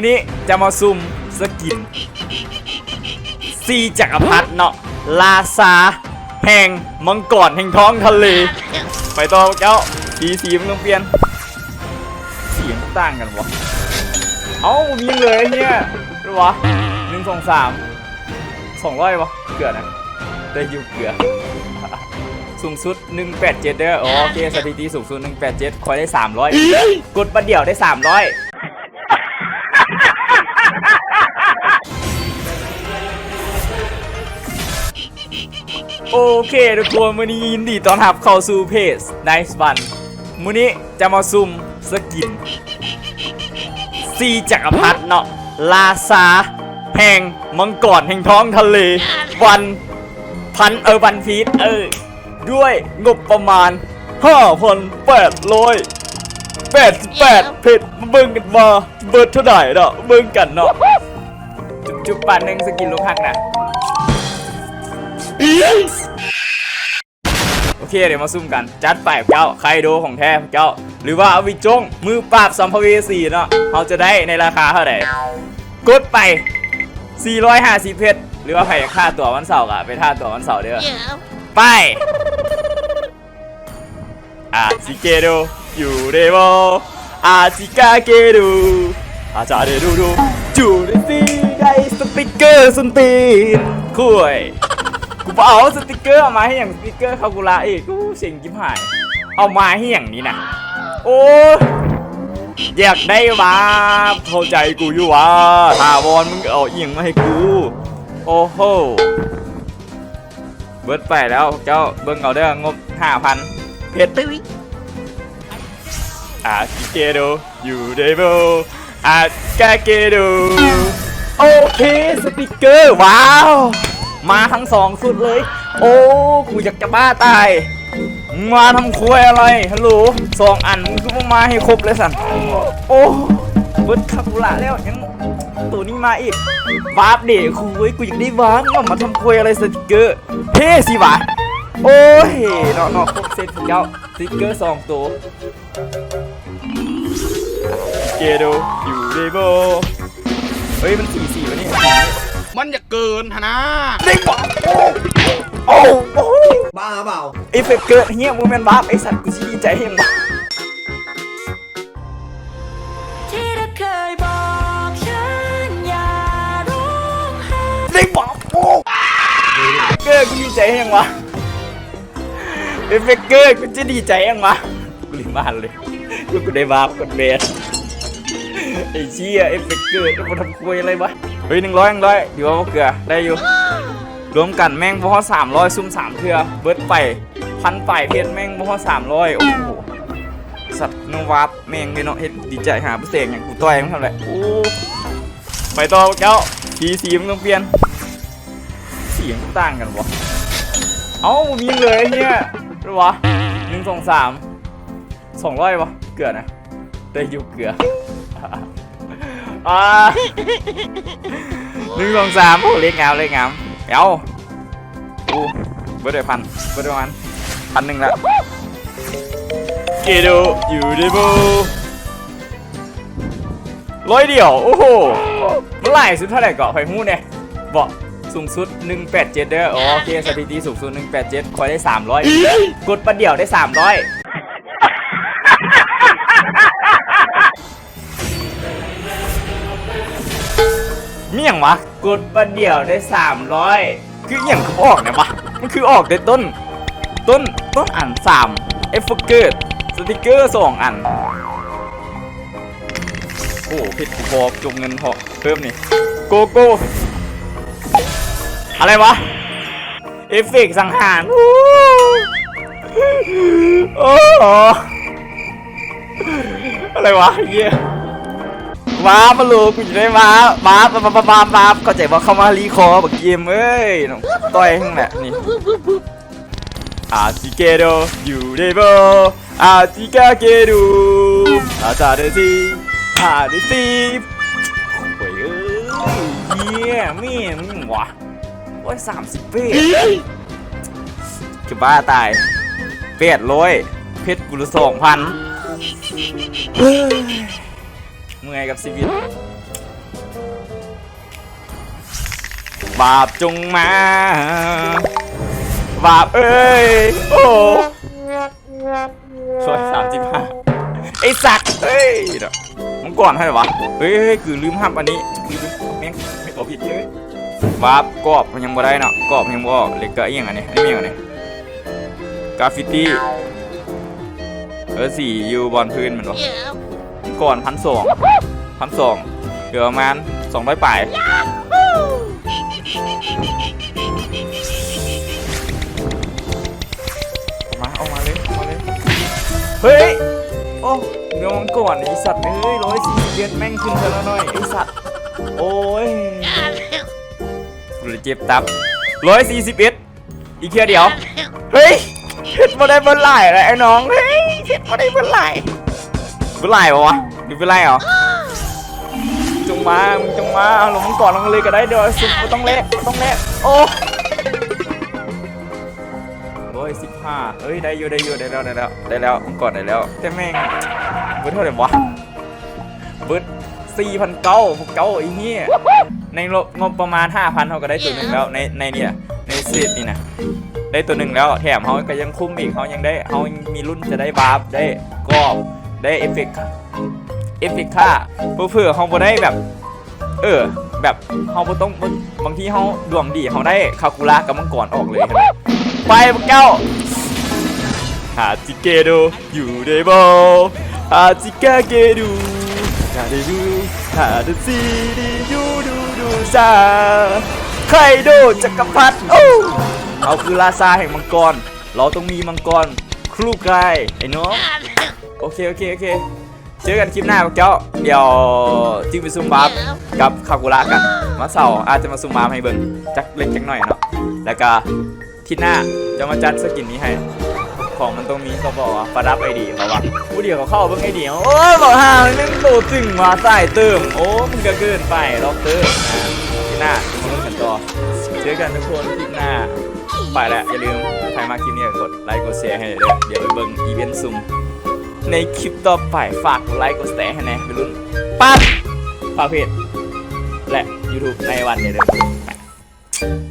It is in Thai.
วันนี้จะมาซุ่มสกินซีจักรพรรดิเนาะลาซาแห่งมังกรแห่งท้องทะเล ไปต่อเจ้าสีสีมันต้องเปลี่ยนสีมันต่างกันวะเอ้ามีเลยเนี่ยหรือวะหนึ่งสองสามสองร้อยวะเกลือนะได้อยู่เกลือสูงสุด 187เด้ออ๋อโอเคสถิติสูงสุด 187คอยได้ 300 กดบัดเดี่ยวได้ 300 โอเคทุกคนวันนี้ยินดีต้อนรับเข้าสู่เพจ Nice Fun มื้อนี้จะมาซุ่มสกินซีจักรพรรดิเนาะลาซาแห่งมังกรแห่งท้องทะเล วันพันเออวันพีทเออ ด้วยงบประมาณ5,800 88เพชรมาเบิ่งกันมาเบิดเท่าไหร่เนาะเบิ่งกันเนาะจุ๊บจุ๊บปานหนึ่งสกินลูกหักนะ โอเคเดี๋ยวมาซุ่มกัน จัดไปเจ้าใครโดของแท้เจ้า หรือว่าเอาวิจง มือปราบสัมภเวสีเนาะเขาจะได้ในราคาเท่าไหร่กดไป 450เพชรหรือว่าใครอยากค่าตั๋ววันเสาร์อะไปท่าตั๋ววันเสาร์เด้อ Yeah. ไปอาจิเกโดอยู่เดโมอาจิกาเกโดอาจาเดดูดูจูดซีได้สติกเกอร์สุนตีนคุยกู เอาสติกเกอร์เอามาให้อย่างสติกเกอร์คากุระอีกกูเสียงจิ้มหาย เอามาให้อย่างนี้นะ โอ้ยอยากได้วะเข้าใจกูอยู่วะถาวรมึงเอาเอียงมาให้กู โอ้โห เบิดไปแล้วเจ้าเบิ่งเอาเด้งบ5,000เพชรตึ้ยอากิเกโดอยู่เดโบอากาเกโดโอเค สติกเกอร์ ว้าว มาทั้งสองสุดเลย โอ้กูอยากจะบ้าตาย มาทำควยอะไรฮัลโหลสองอันมึงก็มาให้ครบเลยสันโอ้เบิดคาบุระแล้วยังตัวนี้มาอีกวาร์ปเด็กคุยกูอยากได้วาร์ปมาทำควยอะไรสติกเกอร์เท่สิวะโอ้ยเนาะเนาะครบเซ็ตเจ้าสติกเกอร์สองตัวเกโดอยู่เดโบเฮ้ยมันสีสีวะเนี่ย มันจะเกินฮะนะได้บอกโอ้โอ้บ้าเปล่าเอฟเฟกต์เกิดเฮียมูแมนบาร์ไอสัตว์กูสิดีใจเฮงวะที่เธอเคยบอกฉันอย่าร้องไห้ได้บอกโอ้เกิดกูดีใจเฮงวะเอฟเฟกต์เกิดกูจะดีใจเฮงวะกูลืมบ้านเลยกูกูได้บาร์กดเบส ไอ้เชี่ยเอฟเฟกเกิดแล้วมาทำคุยอะไรวะเฮ้ยหนึ่งร้อยหนึ่งร้อยเดี๋ยวว่าเกลือได้อยู่ รวมกันแม่งบ่อสามร้อยซุ่มสามเทือเบิดไปพันไปเพชรแม่งบ่อสามร้อยโอ้โหสัตว์นวับแม่งไม่เนาะเฮ็ดดีใจหาผู้เสกอย่างกูต่อยมันทำไรโอ้ไปต่อเจ้าสีสีมันต้องเปลี่ยนเสีมันต่างกันวะเอ้ามีเลยเนี่ยหรือวะหนึ่งสองสามสองร้อยวะเกลือนะได้อยู่เกลือ อ่าหนึ่งสองสามโอ้เล็กงามเล็กงามเอาโอ้เบิร์ดได้พันเบิร์ดประมาณพันหนึ่งละเกโดอยู่ในโบร้อยเดียว โอ้โหเมื่อไหร่สุดเท่าไหร่เกาะไฟหู้เนี่ยบอกสูงสุด 187 เด้ออ๋อโอเคสถิติสูงสุด 187คอยได้ 300 กดประเดี่ยวได้ 300 เมี่ยงวะ กดประเดี่ยวได้300คืออหย่างคือออกเนี่ยวะ มันคือออกได้ต้น ต้นต้นอัน3เอฟเฟกเกอร์สติกเกอร์สองอัน โอ้ผิดกูพอจงเงินพอเพิ่มนี่โกโก้อะไรวะ เอฟเฟกต์สังหารอู้โอ้โหอะไรวะเหี้ย ว้ามาลูกกูจะได้ว้าว้าว้าว้าว้าว้าเข้าใจว่าเข้ามารีคอร์บเกมเอ้ยน้องต่อยข้างแหละนี่อาจิเกโดอยู่เดโบอาจิกาเกดูอาจาเดซีอาเดซีโอ้ยเอ้ยเยี่ยแม่มึงวะโอ้ยสามสิบเป๊ะจะบ้าตายเป็ดร้อยเพชรกุลสองพัน เมื่อยกับชีวิต บาปจงมา บาปเอ้ย โอ้ช่วยสามสิบห้าไอ้สักเฮ้ยมึงก่อนให้หรอวะ เฮ้ยคือลืมห้ามอันนี้คือแม่งไม่ตอบผิดเลยบาบกรอบยังบ่ได้เนาะกรอบยังบ่เล็กก็อีกอยงอันนี้อันนี้มีอย่างอันนี้กราฟฟิตี้เออสีอยู่บนพื้นเหมือนวะ ก่อนพันสองพันสองเหลือประมาณสองร้อยป่ายออกมาออกมาเลยออกมาเลย เฮ้ย โอ้เนื้อมังก่อนไอสัตว์เอ้ยร้อยสี่สิบเอ็ดแม่งขึ้นเท่าละหน่อยไอสัตว์ โอ้ยกูเลยเจ็บตับร้อยสี่สิบเอ็ดอีกเทียเดียว เฮ้ยเห็ดมาได้เมื่อไหร่เลยไอ้น้อง เฮ้ยเห็ดมาได้เมื่อไหร่ เมื่อไหร่วะหรือเมื่อไหร่เหรอจงมามึงจงมาเอาลงมึงก่อนลงเลยก็ได้เดี๋ยวสุดไม่ต้องเละไม่ต้องเละโอ้ร้อยสิบห้าเอ้ยได้อยู่ได้อยู่ได้แล้วได้แล้วได้แล้วมึงก่อนได้แล้วแต่แม่งเบิร์ดเท่าไหร่วะเบิร์ดสี่พันเก้าพวกเก้าไอ้เหี้ยในงบประมาณห้าพันเขาก็ได้ตัวหนึ่งแล้วในในเนี่ยในเซตนี่นะได้ตัวหนึ่งแล้วแถมเขาก็ยังคุ้มอีกเขายังได้เขายังมีรุ่นจะได้บาร์ฟได้กรอบ ได้เอฟเฟกต์เอฟเฟกต์ค่าเพื่อๆเขาบ่ได้แบบ เออ แบบเขาบ่ต้องบางทีเขาดวงดีเขาได้คาคูระกับมังกรออกเลยไหมไปพวกเก้าฮาจิเกโดอยู่ได้บ่ฮาจิกาเกดูฮาเดดูฮาเดซีดียูดูดูซาไคโดจักรพรรดิโอ้เขาคือราชาแห่งมังกร เราต้องมีมังกร ครูกายไอ้น้องโอเคโอเคโอเคเจอกันคลิปหน้าพวกเจ้าเดี๋ยวจิ้งไปซุ่มบัฟกับคากุระกันมาเสาร์อาจจะมาซุ่มบัฟให้เบิ่งจักเล็กจักหน่อยเนาะแล้วก็ทิศหน้าจะมาจัดสกินนี้ให้ของมันต้องมีเขาบอกว่าประดับไอดีเขาว่าผู้เดียวเขาเข้าเบิ่งไอเดียวโอ้บอกห่ามันโตตึงมาใส่เติมโอ้มึงก็เกินไปล็อกเติมนะทิศหน้ามาลุ้นกันต่อเจอกันทุกคนคลิปหน้า ไปแล้วอย่าลืมใครมาคลิปนี้กดไลค์กดแชร์ให้เลยเดี๋ยวไปเบิ่งอีเวนต์ซุ่มในคลิปต่อไปฝากกดไลค์กดแชร์ให้แน่ไปลุ้นปั๊บฝากเพจและ YouTube ในวันเดียว